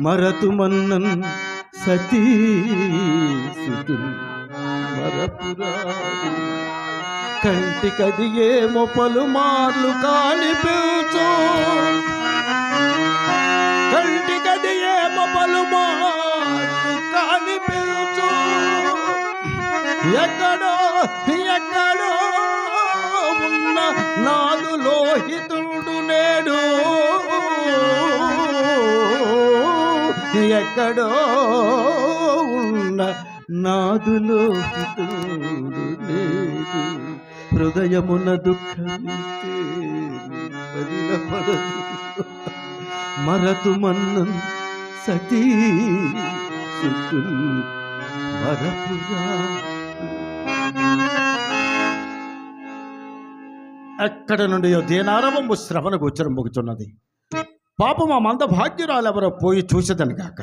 మరతు మన్నన్ సతీ సుతులు మరపురాదు కంటికది ఏమో పలుమార్లు కానిపించు. కంటికది ఏమో పలుమార్లు కానిపించు. ఎక్కడో ఎక్కడో ఉన్న నాదు లోహితు ఎక్కడో ఉన్న నాదులో లోహితుడు నేడు హృదయమున దుఃఖమితే మరతు మన్నం సతీ మరపురా ఎక్కడ నుండి దీనారవము శ్రవణ గోచరం మొగుచున్నది. పాపం ఆ మంద భాగ్యురాలెవరో పోయి చూసేదని కాక